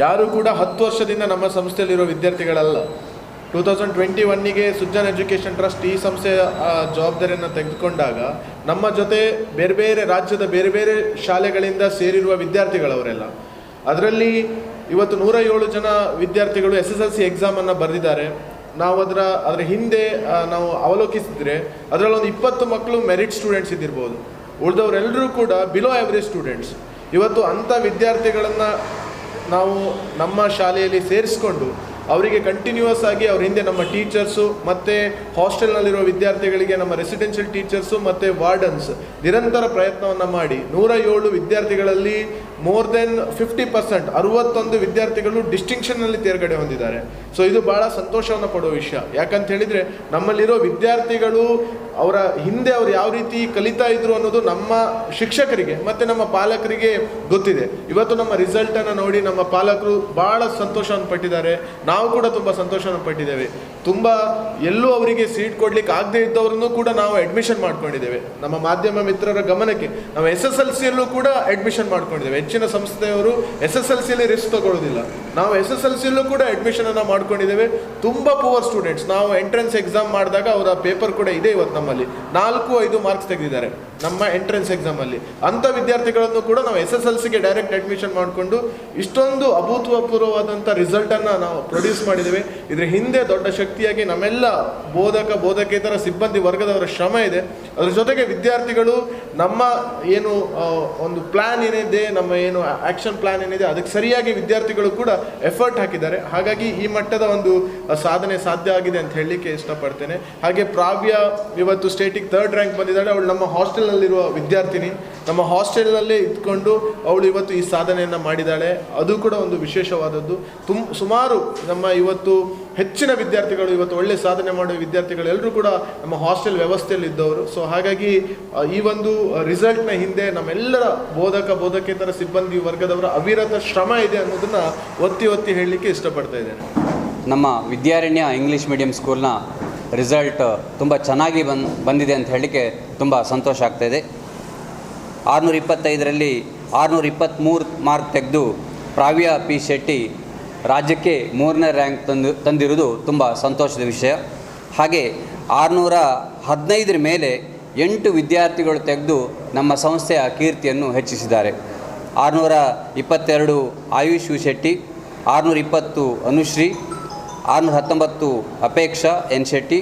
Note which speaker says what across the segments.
Speaker 1: ಯಾರು ಕೂಡ ಹತ್ತು ವರ್ಷದಿಂದ ನಮ್ಮ ಸಂಸ್ಥೆಯಲ್ಲಿರೋ ವಿದ್ಯಾರ್ಥಿಗಳಲ್ಲ. ಟೂ ತೌಸಂಡ್ ಟ್ವೆಂಟಿ ಒನ್ನಿಗೆ ಸುಜ್ಜನ್ ಎಜುಕೇಷನ್ ಟ್ರಸ್ಟ್ ಈ ಸಂಸ್ಥೆಯ ಜವಾಬ್ದಾರಿಯನ್ನು ತೆಗೆದುಕೊಂಡಾಗ ನಮ್ಮ ಜೊತೆ ಬೇರೆ ಬೇರೆ ರಾಜ್ಯದ ಬೇರೆ ಬೇರೆ ಶಾಲೆಗಳಿಂದ ಸೇರಿರುವ ವಿದ್ಯಾರ್ಥಿಗಳವರೆಲ್ಲ, ಅದರಲ್ಲಿ ಇವತ್ತು ನೂರ ಏಳು ಜನ ವಿದ್ಯಾರ್ಥಿಗಳು ಎಸ್ ಎಸ್ ಎಲ್ ಸಿ ಎಕ್ಸಾಮನ್ನು ಬರೆದಿದ್ದಾರೆ. ನಾವು ಅದರ ಅದರ ಹಿಂದೆ ನಾವು ಅವಲೋಕಿಸಿದ್ರೆ ಅದರಲ್ಲಿ ಒಂದು ಇಪ್ಪತ್ತು ಮಕ್ಕಳು ಮೆರಿಟ್ ಸ್ಟೂಡೆಂಟ್ಸ್ ಇದ್ದಿರ್ಬೋದು. ಉಳಿದವರೆಲ್ಲರೂ ಕೂಡ ಬಿಲೋ ಆ್ಯಾವ್ರೇಜ್ ಸ್ಟೂಡೆಂಟ್ಸ್ ಇವತ್ತು ಅಂಥ ವಿದ್ಯಾರ್ಥಿಗಳನ್ನು ನಾವು ನಮ್ಮ ಶಾಲೆಯಲ್ಲಿ ಸೇರಿಸ್ಕೊಂಡು ಅವರಿಗೆ ಕಂಟಿನ್ಯೂಸ್ ಆಗಿ ಅವ್ರ ಹಿಂದೆ ನಮ್ಮ ಟೀಚರ್ಸು ಮತ್ತು ಹಾಸ್ಟೆಲ್ನಲ್ಲಿರುವ ವಿದ್ಯಾರ್ಥಿಗಳಿಗೆ ನಮ್ಮ ರೆಸಿಡೆನ್ಷಿಯಲ್ ಟೀಚರ್ಸು ಮತ್ತು ವಾರ್ಡನ್ಸ್ ನಿರಂತರ ಪ್ರಯತ್ನವನ್ನು ಮಾಡಿ. ನೂರ ಏಳು ವಿದ್ಯಾರ್ಥಿಗಳಲ್ಲಿ ಮೋರ್ ದೆನ್ ಫಿಫ್ಟಿ ಪರ್ಸೆಂಟ್ ಅರುವತ್ತೊಂದು ವಿದ್ಯಾರ್ಥಿಗಳು ಡಿಸ್ಟಿಂಕ್ಷನ್ನಲ್ಲಿ ತೇರ್ಗಡೆ ಹೊಂದಿದ್ದಾರೆ. ಸೊ ಇದು ಭಾಳ ಸಂತೋಷವನ್ನು ಪಡೋ ವಿಷಯ. ಯಾಕಂತ ಹೇಳಿದರೆ, ನಮ್ಮಲ್ಲಿರೋ ವಿದ್ಯಾರ್ಥಿಗಳು ಅವರ ಹಿಂದೆ ಅವ್ರು ಯಾವ ರೀತಿ ಕಲಿತಾ ಇದ್ರು ಅನ್ನೋದು ನಮ್ಮ ಶಿಕ್ಷಕರಿಗೆ, ಮತ್ತು ನಮ್ಮ ಪಾಲಕರಿಗೆ ಗೊತ್ತಿದೆ. ಇವತ್ತು ನಮ್ಮ ರಿಸಲ್ಟನ್ನು ನೋಡಿ ನಮ್ಮ ಪಾಲಕರು ಭಾಳ ಸಂತೋಷವನ್ನು ಪಟ್ಟಿದ್ದಾರೆ. ನಾವು ಕೂಡ ತುಂಬ ಸಂತೋಷವನ್ನು ಪಟ್ಟಿದ್ದೇವೆ. ತುಂಬ ಎಲ್ಲೂ ಅವರಿಗೆ ಸೀಟ್ ಕೊಡ್ಲಿಕ್ಕೆ ಆಗದೆ ಇದ್ದವ್ರನ್ನೂ ಕೂಡ ನಾವು ಅಡ್ಮಿಷನ್ ಮಾಡ್ಕೊಂಡಿದ್ದೇವೆ. ನಮ್ಮ ಮಾಧ್ಯಮ ಮಿತ್ರರ ಗಮನಕ್ಕೆ ನಾವು ಎಸ್ ಎಸ್ ಎಲ್ ಸಿಯಲ್ಲೂ ಕೂಡ ಅಡ್ಮಿಷನ್ ಮಾಡ್ಕೊಂಡಿದ್ದೇವೆ. ಹೆಚ್ಚಿನ ಸಂಸ್ಥೆಯವರು ಎಸ್ ಎಸ್ ಎಲ್ ಸಿಯಲ್ಲಿ ರಿಸ್ಕ್ ತಗೊಳ್ಳೋದಿಲ್ಲ. ನಾವು ಎಸ್ ಎಸ್ ಎಲ್ ಸಿಯಲ್ಲೂ ಕೂಡ ಅಡ್ಮಿಷನ್ ಅನ್ನು ಮಾಡ್ಕೊಂಡಿದ್ದೇವೆ. ತುಂಬ ಪುವರ್ ಸ್ಟೂಡೆಂಟ್ಸ್ ನಾವು ಎಂಟ್ರೆನ್ಸ್ ಎಕ್ಸಾಮ್ ಮಾಡಿದಾಗ ಅವರ ಪೇಪರ್ ಕೂಡ ಇದೆ ಇವತ್ತು ನಮ್ಮಲ್ಲಿ. ನಾಲ್ಕು, ಐದು ಮಾರ್ಕ್ಸ್ ತೆಗೆದಿದ್ದಾರೆ ನಮ್ಮ ಎಂಟ್ರೆನ್ಸ್ ಎಕ್ಸಾಮಲ್ಲಿ ಅಂಥ ವಿದ್ಯಾರ್ಥಿಗಳನ್ನು ಕೂಡ ನಾವು ಎಸ್ ಎಸ್ ಎಲ್ ಸಿಗೆ ಡೈರೆಕ್ಟ್ ಅಡ್ಮಿಷನ್ ಮಾಡಿಕೊಂಡು ಇಷ್ಟೊಂದು ಅಭೂತಪೂರ್ವವಾದಂಥ ರಿಸಲ್ಟನ್ನು ನಾವು ಪ್ರೊಡ್ಯೂಸ್ ಮಾಡಿದ್ದೇವೆ. ಇದರ ಹಿಂದೆ ದೊಡ್ಡ ಶಕ್ತಿಯಾಗಿ ನಮ್ಮೆಲ್ಲ ಬೋಧಕ, ಬೋಧಕೇತರ ಸಿಬ್ಬಂದಿ ವರ್ಗದವರ ಶ್ರಮ ಇದೆ. ಅದರ ಜೊತೆಗೆ ವಿದ್ಯಾರ್ಥಿಗಳು ನಮ್ಮ ಏನು ಒಂದು ಪ್ಲ್ಯಾನ್ ಏನಿದೆ, ನಮ್ಮ ಏನು ಆ್ಯಕ್ಷನ್ ಪ್ಲ್ಯಾನ್ ಏನಿದೆ, ಅದಕ್ಕೆ ಸರಿಯಾಗಿ ವಿದ್ಯಾರ್ಥಿಗಳು ಕೂಡ ಎಫರ್ಟ್ ಹಾಕಿದ್ದಾರೆ. ಹಾಗಾಗಿ ಈ ಮಟ್ಟದ ಒಂದು ಸಾಧನೆ ಸಾಧ್ಯ ಆಗಿದೆ ಅಂತ ಹೇಳಲಿಕ್ಕೆ ಇಷ್ಟಪಡ್ತೇನೆ. ಹಾಗೆ ಪ್ರಾವ್ಯ ಇವತ್ತು ಸ್ಟೇಟಿಗೆ ಥರ್ಡ್ ರ್ಯಾಂಕ್ ಬಂದಿದ್ದಾಳೆ. ಅವಳು ನಮ್ಮ ಹಾಸ್ಟೆಲ್ನಲ್ಲಿರುವ ವಿದ್ಯಾರ್ಥಿನಿ. ನಮ್ಮ ಹಾಸ್ಟೆಲ್ನಲ್ಲೇ ಇದ್ಕೊಂಡು ಅವಳು ಇವತ್ತು ಈ ಸಾಧನೆಯನ್ನು ಮಾಡಿದ್ದಾಳೆ. ಅದು ಕೂಡ ಒಂದು ವಿಶೇಷವಾದದ್ದು. ತುಮ್, ಸುಮಾರು ನಮ್ಮ ಇವತ್ತು ಹೆಚ್ಚಿನ ವಿದ್ಯಾರ್ಥಿಗಳು ಇವತ್ತು ಒಳ್ಳೆ ಸಾಧನೆ ಮಾಡುವ ವಿದ್ಯಾರ್ಥಿಗಳು ಎಲ್ಲರೂ ಕೂಡ ನಮ್ಮ ಹಾಸ್ಟೆಲ್ ವ್ಯವಸ್ಥೆಯಲ್ಲಿ ಇದ್ದವರು. ಸೊ ಹಾಗಾಗಿ ಈ ಒಂದು ರಿಸಲ್ಟ್ನ ಹಿಂದೆ ನಮ್ಮೆಲ್ಲರ ಬೋಧಕ, ಬೋಧಕೇತರ ಸಿಬ್ಬಂದಿ ವರ್ಗದವರ ಅವಿರತ ಶ್ರಮ ಇದೆ ಅನ್ನೋದನ್ನ ಒತ್ತಿ ಒತ್ತಿ ಹೇಳಲಿಕ್ಕೆ ಇಷ್ಟಪಡ್ತಾ ಇದ್ದೇನೆ.
Speaker 2: ನಮ್ಮ ವಿದ್ಯಾರಣ್ಯ ಇಂಗ್ಲೀಷ್ ಮೀಡಿಯಂ ಸ್ಕೂಲ್ನ ರಿಸಲ್ಟ್ ತುಂಬ ಚೆನ್ನಾಗಿ ಬಂದು, ಬಂದಿದೆ ಅಂತ ಹೇಳಲಿಕ್ಕೆ ತುಂಬ ಸಂತೋಷ ಆಗ್ತಾಯಿದೆ ಆರುನೂರ ಇಪ್ಪತ್ತೈದರಲ್ಲಿ ಆರುನೂರ ಇಪ್ಪತ್ತ್ಮೂರು ಮಾರ್ಕ್ ತೆಗೆದು ಪ್ರಾವ್ಯ ಪಿ ಶೆಟ್ಟಿ ರಾಜ್ಯಕ್ಕೆ ಮೂರನೇ ರ್ಯಾಂಕ್ ತಂದು, ತಂದಿರುವುದು ತುಂಬ ಸಂತೋಷದ ವಿಷಯ. ಹಾಗೆ ಆರುನೂರ ಹದಿನೈದರ ಮೇಲೆ ಎಂಟು ವಿದ್ಯಾರ್ಥಿಗಳು ತೆಗೆದು ನಮ್ಮ ಸಂಸ್ಥೆಯ ಕೀರ್ತಿಯನ್ನು ಹೆಚ್ಚಿಸಿದ್ದಾರೆ. ಆರುನೂರ ಇಪ್ಪತ್ತೆರಡು ಆಯುಷ್ ಶೆಟ್ಟಿ, ಆರುನೂರ ಇಪ್ಪತ್ತು ಅನುಶ್ರೀ, ಆರುನೂರ ಹತ್ತೊಂಬತ್ತು ಅಪೇಕ್ಷಾ ಎನ್ ಶೆಟ್ಟಿ,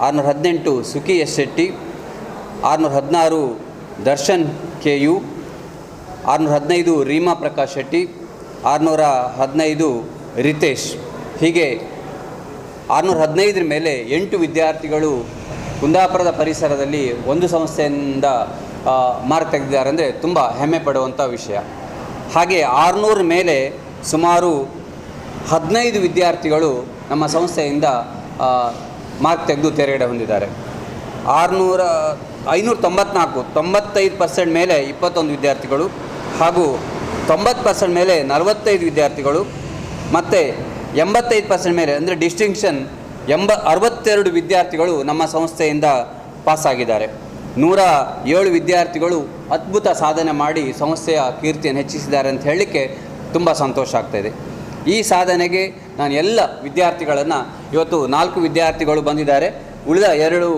Speaker 2: ಆರುನೂರ ಹದಿನೆಂಟು ಸುಖಿ ಎಸ್ ಶೆಟ್ಟಿ, ಆರುನೂರ ಹದಿನಾರು ದರ್ಶನ್ ಕೆ ಯು, ಆರುನೂರ ಹದಿನೈದು ರೀಮಾ ಪ್ರಕಾಶ್ ಶೆಟ್ಟಿ ಆರುನೂರ ಹದಿನೈದು ರಿತೇಶ್. ಹೀಗೆ ಆರುನೂರ ಹದಿನೈದರ ಮೇಲೆ ಎಂಟು ವಿದ್ಯಾರ್ಥಿಗಳು ಕುಂದಾಪುರದ ಪರಿಸರದಲ್ಲಿ ಒಂದು ಸಂಸ್ಥೆಯಿಂದ ಮಾರ್ಕ್ ತೆಗೆದಿದ್ದಾರೆ ಅಂದರೆ ತುಂಬ ಹೆಮ್ಮೆ ಪಡುವಂಥ ವಿಷಯ. ಹಾಗೆ ಆರುನೂರ ಮೇಲೆ ಸುಮಾರು ಹದಿನೈದು ವಿದ್ಯಾರ್ಥಿಗಳು ನಮ್ಮ ಸಂಸ್ಥೆಯಿಂದ ಮಾರ್ಕ್ ತೆಗೆದು ತೆರೆಗಡೆ ಹೊಂದಿದ್ದಾರೆ. ಆರುನೂರ ಐನೂರ ತೊಂಬತ್ನಾಲ್ಕು ತೊಂಬತ್ತೈದು ಪರ್ಸೆಂಟ್ ಮೇಲೆ ಇಪ್ಪತ್ತೊಂದು ವಿದ್ಯಾರ್ಥಿಗಳು ಹಾಗೂ ತೊಂಬತ್ತು ಪರ್ಸೆಂಟ್ ಮೇಲೆ ನಲವತ್ತೈದು ವಿದ್ಯಾರ್ಥಿಗಳು ಮತ್ತು ಎಂಬತ್ತೈದು ಪರ್ಸೆಂಟ್ ಮೇಲೆ, ಅಂದರೆ ಡಿಸ್ಟಿಂಕ್ಷನ್ ಎಂಬ ಅರವತ್ತೆರಡು ವಿದ್ಯಾರ್ಥಿಗಳು ನಮ್ಮ ಸಂಸ್ಥೆಯಿಂದ ಪಾಸಾಗಿದ್ದಾರೆ ನೂರ ಏಳು ವಿದ್ಯಾರ್ಥಿಗಳು ಅದ್ಭುತ ಸಾಧನೆ ಮಾಡಿ ಸಂಸ್ಥೆಯ ಕೀರ್ತಿಯನ್ನು ಹೆಚ್ಚಿಸಿದ್ದಾರೆ ಅಂತ ಹೇಳಲಿಕ್ಕೆ ತುಂಬ ಸಂತೋಷ ಆಗ್ತಾಯಿದೆ ಈ ಸಾಧನೆಗೆ ನಾನು ಎಲ್ಲ ವಿದ್ಯಾರ್ಥಿಗಳನ್ನು, ಇವತ್ತು ನಾಲ್ಕು ವಿದ್ಯಾರ್ಥಿಗಳು ಬಂದಿದ್ದಾರೆ. ಉಳಿದ ಎರಡು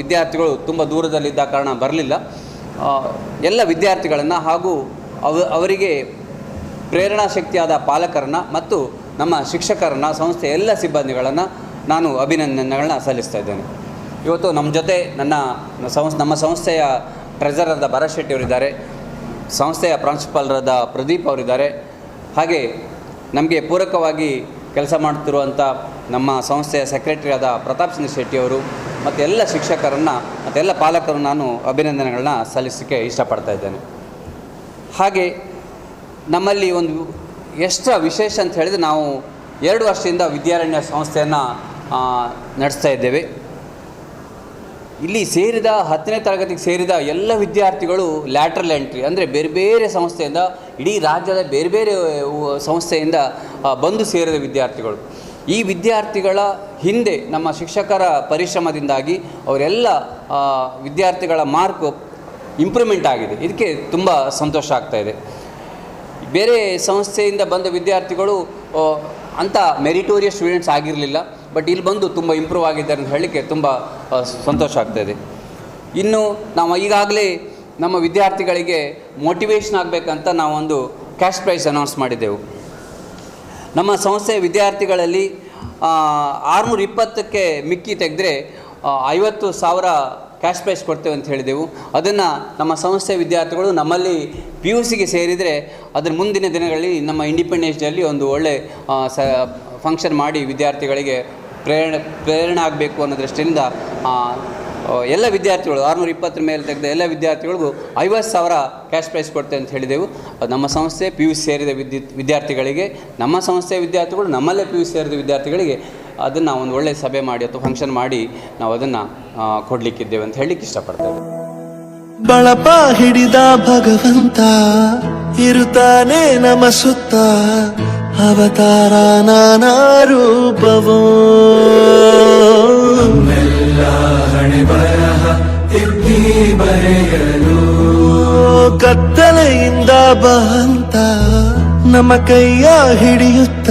Speaker 2: ವಿದ್ಯಾರ್ಥಿಗಳು ತುಂಬ ದೂರದಲ್ಲಿದ್ದ ಕಾರಣ ಬರಲಿಲ್ಲ. ಎಲ್ಲ ವಿದ್ಯಾರ್ಥಿಗಳನ್ನು ಹಾಗೂ ಅವ, ಅವರಿಗೆ ಪ್ರೇರಣಾ ಶಕ್ತಿಯಾದ ಪಾಲಕರನ್ನು ಮತ್ತು ನಮ್ಮ ಶಿಕ್ಷಕರನ್ನು, ಸಂಸ್ಥೆಯ ಎಲ್ಲ ಸಿಬ್ಬಂದಿಗಳನ್ನು ನಾನು ಅಭಿನಂದನೆಗಳನ್ನ ಸಲ್ಲಿಸ್ತಾ ಇದ್ದೇನೆ. ಇವತ್ತು ನಮ್ಮ ಜೊತೆ ನನ್ನ ಸಂಸ್, ನಮ್ಮ ಸಂಸ್ಥೆಯ ಟ್ರೆಜರರ್ದ ಭರತ್ ಶೆಟ್ಟಿ ಅವರಿದ್ದಾರೆ, ಸಂಸ್ಥೆಯ ಪ್ರಾಂಶುಪಾಲರಾದ ಪ್ರದೀಪ್ ಅವರಿದ್ದಾರೆ. ಹಾಗೆ ನಮಗೆ ಪೂರಕವಾಗಿ ಕೆಲಸ ಮಾಡ್ತಿರುವಂಥ ನಮ್ಮ ಸಂಸ್ಥೆಯ ಸೆಕ್ರೆಟರಿ ಆದ ಪ್ರತಾಪ್ ಸಿಂಗ್ ಶೆಟ್ಟಿ ಅವರು ಮತ್ತು ಎಲ್ಲ ಶಿಕ್ಷಕರನ್ನು ಮತ್ತು ಎಲ್ಲ ಪಾಲಕರು ನಾನು ಅಭಿನಂದನೆಗಳನ್ನ ಸಲ್ಲಿಸಲಿಕ್ಕೆ ಇಷ್ಟಪಡ್ತಾ ಇದ್ದೇನೆ. ಹಾಗೆ ನಮ್ಮಲ್ಲಿ ಒಂದು ಎಕ್ಸ್ಟ್ರಾ ವಿಶೇಷ ಅಂತ ಹೇಳಿದರೆ ನಾವು ಎರಡು ವರ್ಷದಿಂದ ವಿದ್ಯಾರಣ್ಯ ಸಂಸ್ಥೆಯನ್ನು ನಡೆಸ್ತಾ ಇದ್ದೇವೆ. ಇಲ್ಲಿ ಸೇರಿದ ಹತ್ತನೇ ತರಗತಿಗೆ ಸೇರಿದ ಎಲ್ಲ ವಿದ್ಯಾರ್ಥಿಗಳು ಲ್ಯಾಟ್ರಲ್ ಎಂಟ್ರಿ, ಅಂದರೆ ಬೇರೆ ಬೇರೆ ಸಂಸ್ಥೆಯಿಂದ, ಇಡೀ ರಾಜ್ಯದ ಬೇರೆ ಬೇರೆ ಸಂಸ್ಥೆಯಿಂದ ಬಂದು ಸೇರಿದ ವಿದ್ಯಾರ್ಥಿಗಳು. ಈ ವಿದ್ಯಾರ್ಥಿಗಳ ಹಿಂದೆ ನಮ್ಮ ಶಿಕ್ಷಕರ ಪರಿಶ್ರಮದಿಂದಾಗಿ ಅವರೆಲ್ಲ ವಿದ್ಯಾರ್ಥಿಗಳ ಮಾರ್ಕ್ ಇಂಪ್ರೂವ್ಮೆಂಟ್ ಆಗಿದೆ. ಇದಕ್ಕೆ ತುಂಬ ಸಂತೋಷ ಆಗ್ತಾ ಇದೆ. ಬೇರೆ ಸಂಸ್ಥೆಯಿಂದ ಬಂದ ವಿದ್ಯಾರ್ಥಿಗಳು ಅಂಥ ಮೆರಿಟೋರಿಯಸ್ ಸ್ಟೂಡೆಂಟ್ಸ್ ಆಗಿರಲಿಲ್ಲ, ಬಟ್ ಇಲ್ಲಿ ಬಂದು ತುಂಬ ಇಂಪ್ರೂವ್ ಆಗಿದ್ದಾರೆ ಅಂತ ಹೇಳಲಿಕ್ಕೆ ತುಂಬ ಸಂತೋಷ ಆಗ್ತಾ ಇದೆ. ಇನ್ನು ನಾವು ಈಗಾಗಲೇ ನಮ್ಮ ವಿದ್ಯಾರ್ಥಿಗಳಿಗೆ ಮೋಟಿವೇಶನ್ ಆಗಬೇಕಂತ ನಾವೊಂದು ಕ್ಯಾಶ್ ಪ್ರೈಸ್ ಅನೌನ್ಸ್ ಮಾಡಿದ್ದೆವು. ನಮ್ಮ ಸಂಸ್ಥೆಯ ವಿದ್ಯಾರ್ಥಿಗಳಲ್ಲಿ ಆರುನೂರ ಇಪ್ಪತ್ತಕ್ಕೆ ಮಿಕ್ಕಿ ತೆಗೆದ್ರೆ ಐವತ್ತು ಸಾವಿರ ಕ್ಯಾಶ್ ಪ್ರೈಸ್ ಕೊಡ್ತೇವೆ ಅಂತ ಹೇಳಿದೆವು. ಅದನ್ನು ನಮ್ಮ ಸಂಸ್ಥೆಯ ವಿದ್ಯಾರ್ಥಿಗಳು ನಮ್ಮಲ್ಲಿ ಪಿ ಯು ಸಿಗೆ ಸೇರಿದರೆ ಅದರ ಮುಂದಿನ ದಿನಗಳಲ್ಲಿ ನಮ್ಮ ಇಂಡಿಪೆಂಡೆನ್ಸ್ ಡೇಲಿ ಒಂದು ಒಳ್ಳೆ ಸ ಫಂಕ್ಷನ್ ಮಾಡಿ ವಿದ್ಯಾರ್ಥಿಗಳಿಗೆ ಪ್ರೇರಣೆ ಪ್ರೇರಣೆ ಆಗಬೇಕು ಅನ್ನೋ ದೃಷ್ಟಿಯಿಂದ ಎಲ್ಲ ವಿದ್ಯಾರ್ಥಿಗಳು ಆರುನೂರ ಇಪ್ಪತ್ತರ ಮೇಲೆ ತೆಗೆದ ಎಲ್ಲ ವಿದ್ಯಾರ್ಥಿಗಳಿಗೂ ಐವತ್ತು ಸಾವಿರ ಕ್ಯಾಶ್ ಪ್ರೈಸ್ ಕೊಡ್ತೇವೆ ಅಂತ ಹೇಳಿದೆವು. ನಮ್ಮ ಸಂಸ್ಥೆ ಪಿ ಯು ಸಿ ಸೇರಿದ ವಿದ್ಯುತ್, ವಿದ್ಯಾರ್ಥಿಗಳಿಗೆ, ನಮ್ಮ ಸಂಸ್ಥೆಯ ವಿದ್ಯಾರ್ಥಿಗಳು ನಮ್ಮಲ್ಲೇ ಪಿ ಯು ಸಿ ಸೇರಿದ ವಿದ್ಯಾರ್ಥಿಗಳಿಗೆ ಅದನ್ನು ಒಂದು ಒಳ್ಳೆಯ ಸಭೆ ಮಾಡಿ ಅಥವಾ ಫಂಕ್ಷನ್ ಮಾಡಿ ನಾವು ಅದನ್ನು ಕೊಡಲಿಕ್ಕಿದ್ದೇವೆ ಅಂತ ಹೇಳಲಿಕ್ಕೆ ಇಷ್ಟಪಡ್ತೇವೆ.
Speaker 3: ಬಳಪ ಹಿಡಿದ ಭಗವಂತ ಇರುತ್ತಾನೆ ನಮ ಸುತ್ತ ಅವತಾರ ನಾನಾ ರೂಪವೋ. ಕತ್ತಲೆಯಿಂದ ಬಹಂತ ನಮ್ಮ ಕೈಯ ಹಿಡಿಯುತ್ತ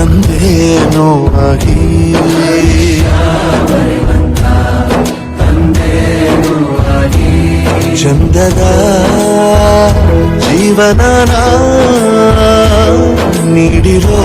Speaker 3: ತಂದೇನೋ ಆಗಿ ಚಂದದ ಜೀವನ ನೀಡಿರೋ